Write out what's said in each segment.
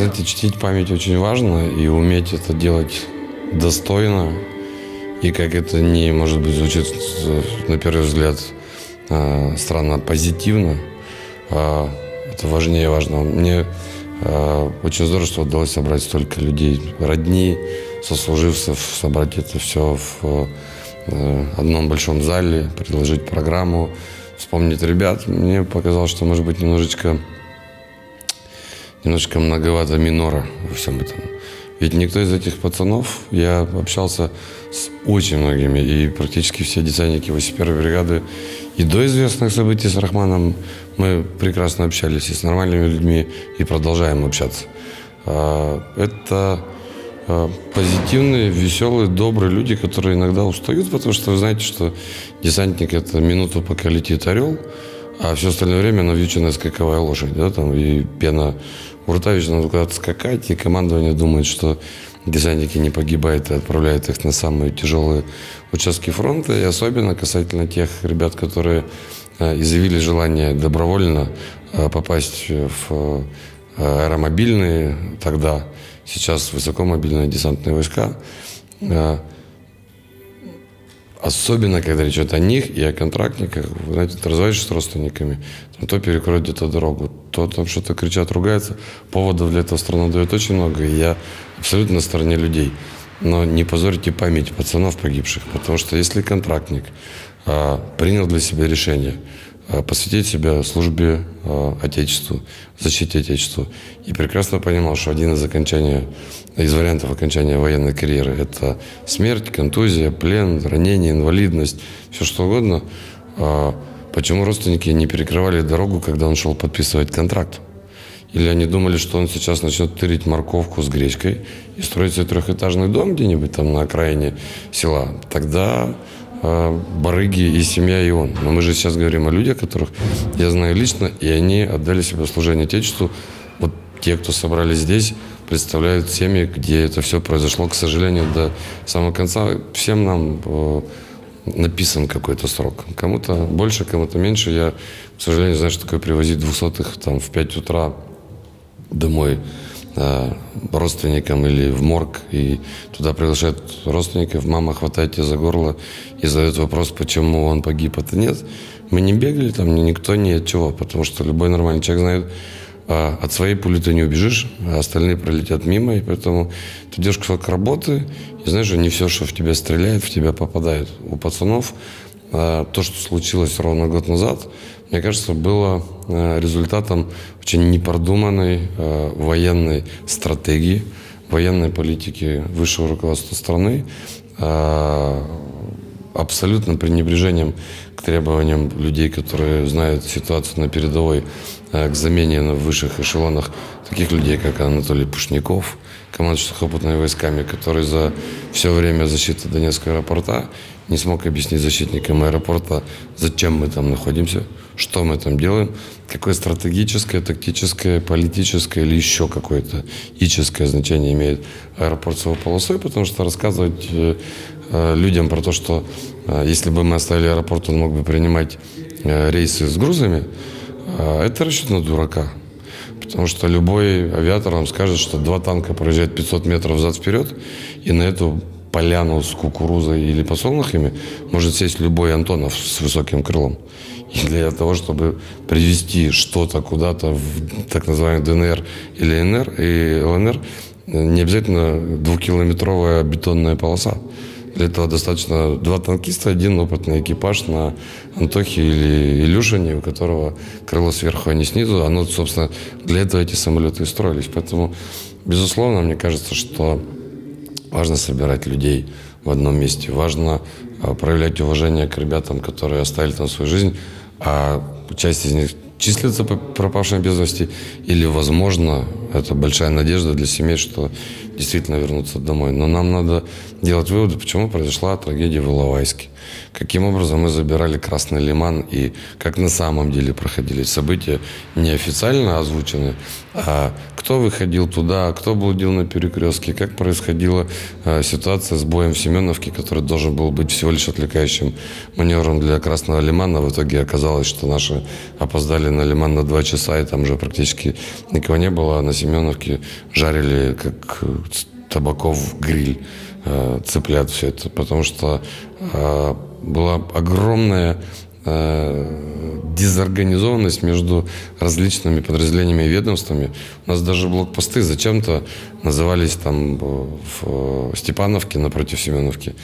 Знаете, чтить память очень важно и уметь это делать достойно. И как это не, может быть, звучит на первый взгляд э, странно позитивно, э, это важнее важного. Мне э, очень здорово, что удалось собрать столько людей, родни, сослуживцев, собрать это все в э, одном большом зале, предложить программу, вспомнить ребят. Мне показалось, что, может быть, немножечко немножечко многовато минора во всем этом. Ведь никто из этих пацанов, я общался с очень многими, и практически все десантники 81-й бригады, и до известных событий с Рахманом мы прекрасно общались и с нормальными людьми, и продолжаем общаться. А, это а, позитивные, веселые, добрые люди, которые иногда устают, потому что вы знаете, что десантник – это минуту, пока летит орел, а все остальное время навьюченная скаковая лошадь, да, там, и пена у рта надо куда-то скакать, и командование думает, что десантники не погибают и отправляют их на самые тяжелые участки фронта, и особенно касательно тех ребят, которые э, изъявили желание добровольно э, попасть в э, аэромобильные. Тогда, сейчас высокомобильные десантные войска, Особенно, когда речь идет о них и о контрактниках, вы знаете, ты разговариваешь с родственниками, там, то перекроет где-то дорогу, то там что-то кричат, ругаются. Поводов для этого страна дает очень много, и я абсолютно на стороне людей. Но не позорьте память пацанов погибших, потому что если контрактник а, принял для себя решение – посвятить себя службе э, Отечеству, защите Отечества. И прекрасно понимал, что один из окончания, из вариантов окончания военной карьеры – это смерть, контузия, плен, ранение, инвалидность, все что угодно. А почему родственники не перекрывали дорогу, когда он шел подписывать контракт? Или они думали, что он сейчас начнет тырить морковку с гречкой и строить себе трехэтажный дом где-нибудь там на окраине села? Тогда барыги и семья, и он. Но мы же сейчас говорим о людях, которых я знаю лично, и они отдали себе служение Отечеству. Вот те, кто собрались здесь, представляют семьи, где это все произошло, к сожалению, до самого конца. Всем нам э, написан какой-то срок. Кому-то больше, кому-то меньше. Я, к сожалению, знаю, что такое привозить двухсотых там в 5 утра домой э, родственникам или в морг, и туда приглашают родственников, мама хватает тебя за горло и задает вопрос, почему он погиб, это нет. Мы не бегали там, никто ни от чего, потому что любой нормальный человек знает, а от своей пули ты не убежишь, а остальные пролетят мимо, и поэтому ты идешь к работы, и знаешь, не все, что в тебя стреляет, в тебя попадает. У пацанов то, что случилось ровно год назад, мне кажется, было а, результатом очень непродуманной а, военной стратегии, военной политики высшего руководства страны, абсолютным пренебрежением к требованиям людей, которые знают ситуацию на передовой, к замене на высших эшелонах таких людей, как Анатолий Пушников, командующий сухопутными войсками, который за все время защиты Донецкого аэропорта не смог объяснить защитникам аэропорта, зачем мы там находимся, что мы там делаем, какое стратегическое, тактическое, политическое или еще какое-то ическое значение имеет аэропорт с его полосой, потому что рассказывать э, Э, людям про то, что э, если бы мы оставили аэропорт, он мог бы принимать э, рейсы с грузами, это расчет на дурака. Потому что любой авиатор вам скажет, что два танка проезжают 500 метров взад-вперед, и на эту поляну с кукурузой или подсолнухами может сесть любой Антонов с высоким крылом. И для того, чтобы привести что-то куда-то в так называемый ДНР или НР и ЛНР, не обязательно двухкилометровая бетонная полоса. Для этого достаточно два танкиста, один опытный экипаж на Антохе или Илюшине, у которого крыло сверху, а не снизу. Оно, собственно, для этого эти самолеты и строились. Поэтому, безусловно, мне кажется, что важно собирать людей в одном месте. Важно а, проявлять уважение к ребятам, которые оставили там свою жизнь, а часть из них числятся по пропавшим без вести, или, возможно, это большая надежда для семей, что действительно вернуться домой. Но нам надо делать выводы, почему произошла трагедия в Иловайске. Каким образом мы забирали Красный Лиман и как на самом деле проходили события, неофициально озвучены, а кто выходил туда, кто блудил на перекрестке, как происходила э, ситуация с боем в Семеновке, который должен был быть всего лишь отвлекающим маневром для Красного Лимана. В итоге оказалось, что наши опоздали на Лиман на два часа, и там уже практически никого не было. А на Семеновке жарили, как табаков гриль, э, цыплят все это, потому что э, была огромная э, дезорганизованность между различными подразделениями и ведомствами. У нас даже блокпосты зачем-то назывались там в Степановке напротив Семеновки.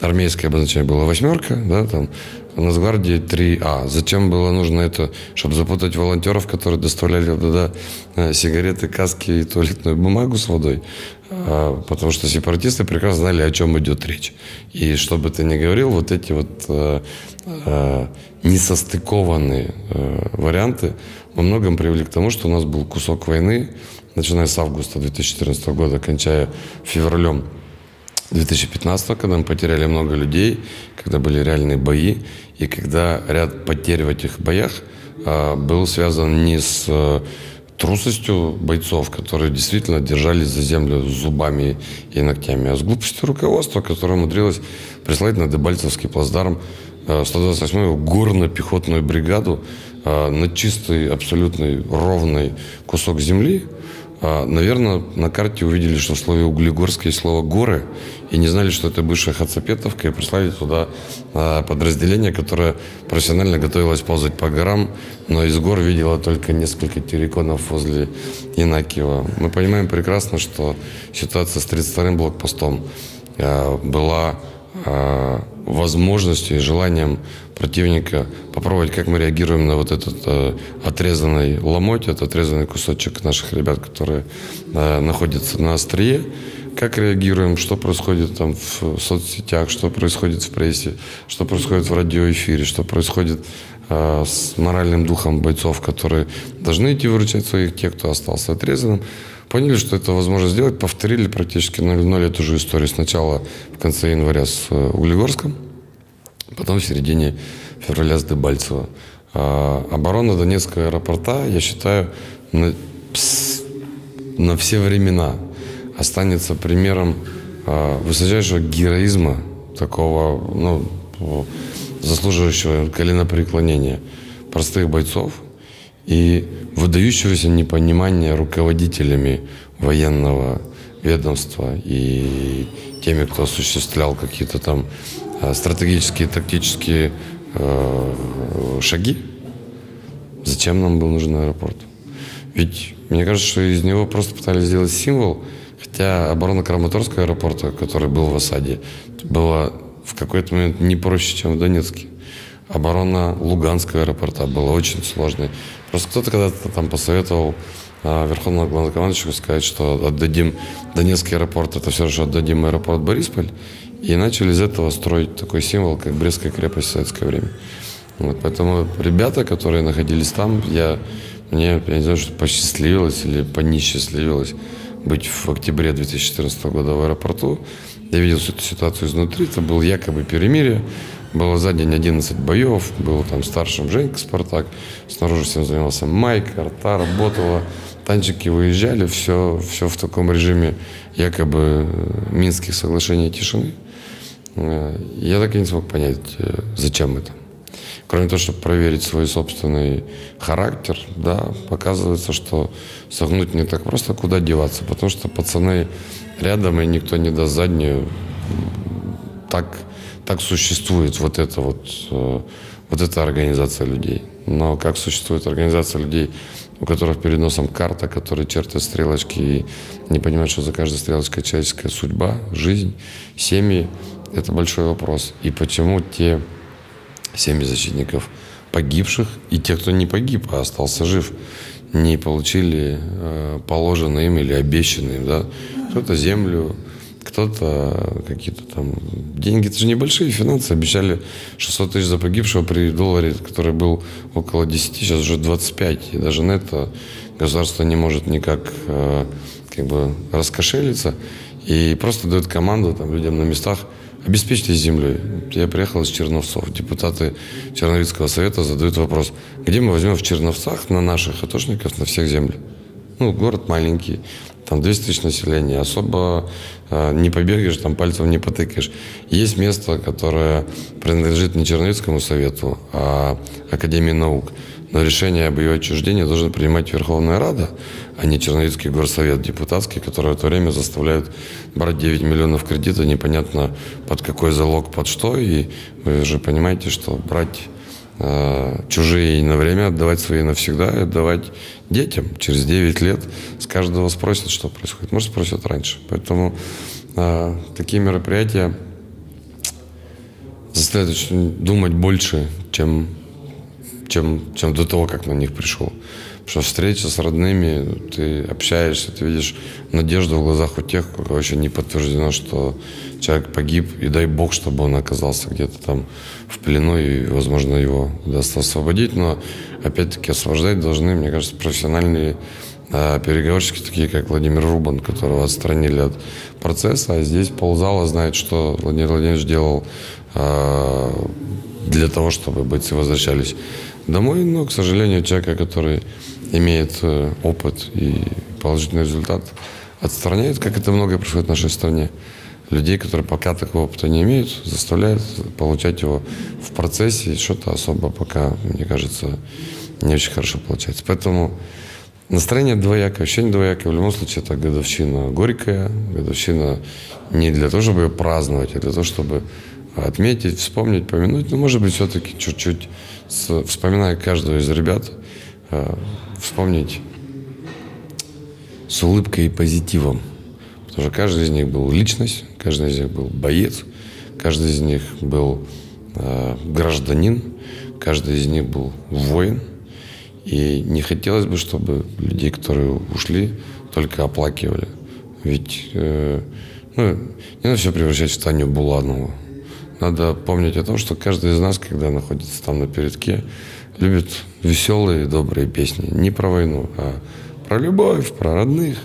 Армейское обозначение было восьмерка, да, там в Нацгвардии 3А. Зачем было нужно это? Чтобы запутать волонтеров, которые доставляли туда э, сигареты, каски и туалетную бумагу с водой. А, потому что сепаратисты прекрасно знали, о чем идет речь. И что бы ты ни говорил, вот эти вот э, э, несостыкованные э, варианты во многом привели к тому, что у нас был кусок войны, начиная с августа 2014 года, кончая февралем 2015, когда мы потеряли много людей, когда были реальные бои, и когда ряд потерь в этих боях э, был связан не с э, трусостью бойцов, которые действительно держались за землю зубами и ногтями, а с глупостью руководства, которое умудрилось прислать на Дебальцевский плацдарм 128-ю горно-пехотную бригаду э, на чистый, абсолютный, ровный кусок земли, а, наверное, на карте увидели, что в слове Углегорске есть слово «горы», и не знали, что это бывшая Хацапетовка, и прислали туда а, подразделение, которое профессионально готовилось ползать по горам, но из гор видела только несколько терриконов возле Инакиева. Мы понимаем прекрасно, что ситуация с 32-м блокпостом а, была возможностью и желанием противника попробовать, как мы реагируем на вот этот э, отрезанный ломоть, этот отрезанный кусочек наших ребят, которые э, находятся на острие, как реагируем, что происходит там в соцсетях, что происходит в прессе, что происходит в радиоэфире, что происходит э, с моральным духом бойцов, которые должны идти выручать своих, тех, кто остался отрезанным. Поняли, что это возможно сделать, повторили практически 0-0 эту же историю сначала в конце января с э, Углегорском, потом в середине февраля с Дебальцево. А, оборона Донецкого аэропорта, я считаю, на, на все времена останется примером а, высочайшего героизма, такого, ну, заслуживающего коленопреклонения простых бойцов и выдающегося непонимания руководителями военного ведомства и теми, кто осуществлял какие-то там а, стратегические, тактические э, шаги. Зачем нам был нужен аэропорт? Ведь мне кажется, что из него просто пытались сделать символ, хотя оборона Краматорского аэропорта, который был в осаде, была в какой-то момент не проще, чем в Донецке. Оборона Луганского аэропорта была очень сложной. Просто кто-то когда-то там посоветовал а, Верховному главнокомандующему сказать, что отдадим Донецкий аэропорт, это все равно, что отдадим аэропорт Борисполь. И начали из этого строить такой символ, как Брестская крепость в советское время. Вот, поэтому ребята, которые находились там, я, мне, я не знаю, что посчастливилось или понесчастливилось быть в октябре 2014 года в аэропорту. Я видел всю эту ситуацию изнутри. Это был якобы перемирие. Было за день 11 боев. Был там старшим Женька Спартак. Снаружи всем занимался Майк. Арта работала. Танчики выезжали. Все, все в таком режиме якобы Минских соглашений тишины. Э, я так и не смог понять, э, зачем это. Кроме того, чтобы проверить свой собственный характер, да, показывается, что согнуть не так просто, куда деваться, потому что пацаны рядом, и никто не даст заднюю. Так, так существует вот эта вот, э, вот эта организация людей. Но как существует организация людей, у которых перед носом карта, которые чертят стрелочки и не понимают, что за каждой стрелочкой человеческая судьба, жизнь, семьи, это большой вопрос. И почему те семьи защитников погибших и те, кто не погиб, а остался жив, не получили э, положенные им или обещанные да, кто-то землю, кто-то какие-то там деньги, это же небольшие финансы, обещали 600 тысяч за погибшего при долларе, который был около 10, сейчас уже 25, и даже на это государство не может никак э, как бы раскошелиться, и просто дает команду там людям на местах обеспечьте землей. Я приехал из Черновцов. Депутаты Черновицкого совета задают вопрос, где мы возьмем в Черновцах на наших атошников на всех землю? Ну, город маленький, там 200 тысяч населения, особо э, не побегаешь, там пальцем не потыкаешь. Есть место, которое принадлежит не Черновицкому совету, а Академии наук. Но решение об ее отчуждении должен принимать Верховная Рада, а не Черновицкий горсовет депутатский, который в это время заставляют брать 9 миллионов кредита, непонятно под какой залог, под что, и вы же понимаете, что брать э, чужие на время, отдавать свои навсегда, и отдавать детям. Через 9 лет с каждого спросят, что происходит. Может, спросят раньше. Поэтому э, такие мероприятия заставляют думать больше, чем, чем, чем до того, как на них пришел. Потому что встреча с родными, ты общаешься, ты видишь надежду в глазах у тех, у кого не подтверждено, что человек погиб, и дай бог, чтобы он оказался где-то там в плену, и, возможно, его удастся освободить. Но, опять-таки, освобождать должны, мне кажется, профессиональные а, переговорщики, такие как Владимир Рубан, которого отстранили от процесса. А здесь ползала знает, что Владимир Владимирович делал а, для того, чтобы бойцы возвращались домой. Но, к сожалению, человека, который имеет э, опыт и положительный результат, отстраняют, как это многое происходит в нашей стране. Людей, которые пока такого опыта не имеют, заставляют получать его в процессе, что-то особо пока, мне кажется, не очень хорошо получается. Поэтому настроение двоякое, ощущение двоякое. В любом случае, это годовщина горькая, годовщина не для того, чтобы ее праздновать, а для того, чтобы отметить, вспомнить, помянуть. Но, может быть, все-таки чуть-чуть, вспоминая каждого из ребят, э, вспомнить с улыбкой и позитивом. Потому что каждый из них был личность, каждый из них был боец, каждый из них был э, гражданин, каждый из них был воин. И не хотелось бы, чтобы людей, которые ушли, только оплакивали. Ведь э, ну, не надо все превращать в Таню Буланову. Надо помнить о том, что каждый из нас, когда находится там на передке, любит веселые, добрые песни. Не про войну, а про любовь, про родных.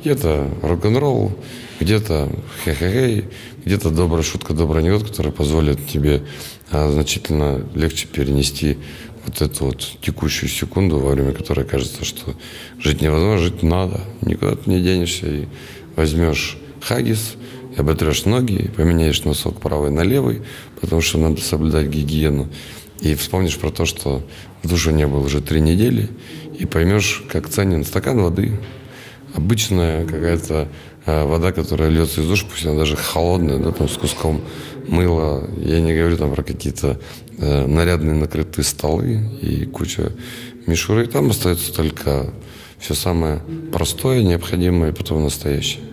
Где-то рок-н-ролл, где-то хе-хе-хей, где-то добрая шутка, добрый анекдот, который позволит тебе а, значительно легче перенести вот эту вот текущую секунду, во время которой кажется, что жить невозможно, жить надо. Никуда ты не денешься и возьмешь хагис, и оботрешь ноги, и поменяешь носок правый на левый, потому что надо соблюдать гигиену. И вспомнишь про то, что в душе не было уже три недели, и поймешь, как ценен стакан воды. Обычная какая-то э, вода, которая льется из душа, пусть она даже холодная, да, там с куском мыла. Я не говорю там про какие-то э, нарядные накрытые столы и куча мишуры. Там остается только все самое простое, необходимое и потом настоящее.